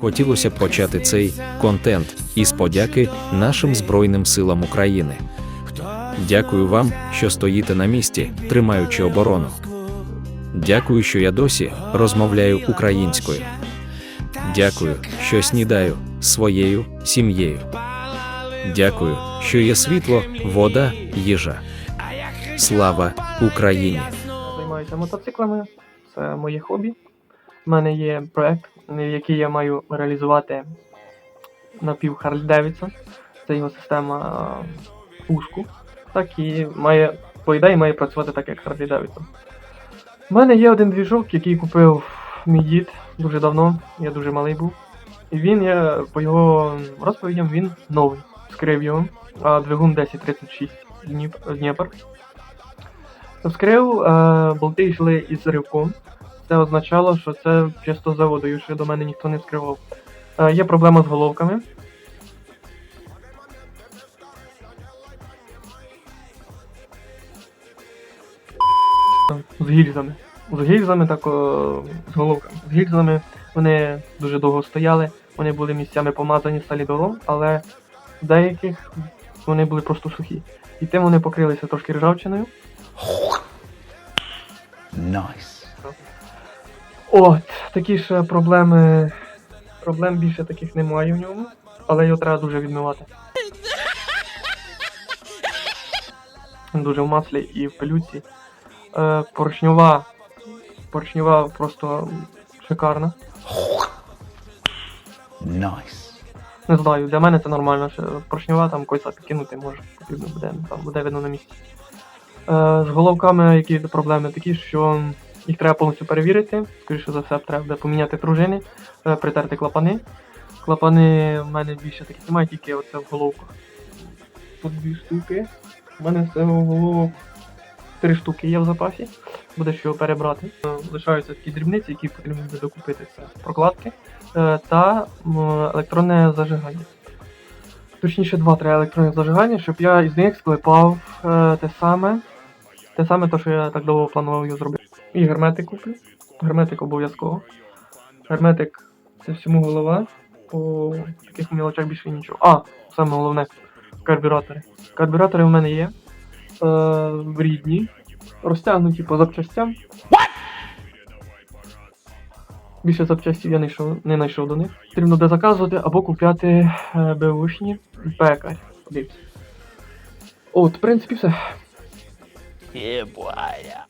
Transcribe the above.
Хотілося б почати цей контент із подяки нашим Збройним силам України. Дякую вам, що стоїте на місці, тримаючи оборону. Дякую, що я досі розмовляю українською. Дякую, що снідаю своєю сім'єю. Дякую, що є світло, вода, їжа. Слава Україні! займаюся мотоциклами, це моє хобі. У мене є проект, який я маю реалізувати напів Харлі Девідсон. Це його система е, пушку. Так і має, по ідеї, має працювати так, як Харлі Девідсон. У мене є один двіжок, який купив мій дід дуже давно, я дуже малий був. І він, я, по його розповідям, він новий. Скрив його, а двигун 1036 Дніп- Дніпр. Вскрив, е, болти йшли із ривком. Це означало, що це чисто заводою, що до мене ніхто не вскривав. Е, є проблема з головками. З гільзами. З гільзами, так о, з головками. З гільзами вони дуже довго стояли, вони були місцями помазані солідолом, але в деяких вони були просто сухі. І тим вони покрилися трошки ржавчиною. Nice. От, такі ж проблеми. Проблем більше таких немає в ньому, але його треба дуже відмивати. Він Дуже в маслі і в пилюці. Е, поршньова. Поршньова просто шикарна. Nice. Не знаю, для мене це нормально. що Поршньова там койса підкинути може, потрібно буде, там буде видно на місці. Е, з головками які проблеми такі, що їх треба повністю перевірити. Скоріше за все, треба буде поміняти пружини, е, притерти клапани. Клапани в мене більше таких немає, тільки оце в головках. Тут дві штуки. У мене всього головок три штуки є в запасі. Буде що перебрати. Е, Лишаються такі дрібниці, які потрібно буде докупити. Це прокладки е, та електронне зажигання. Точніше, два треба електронних зажигання, щоб я із них склепав те саме. Те саме, то, що я так довго планував його зробити. І герметик куплю. Герметик обов'язково. Герметик це всьому голова. По таких мілочах більше нічого. А, саме головне карбюратори. Карбюратори в мене є. Е, рідні. Розтягнуті по запчастям. Більше запчастів я не знайшов, не знайшов до них. Потрібно де заказувати або купляти е, беушні пекар. Подивіться. От, в принципі, все. Boy.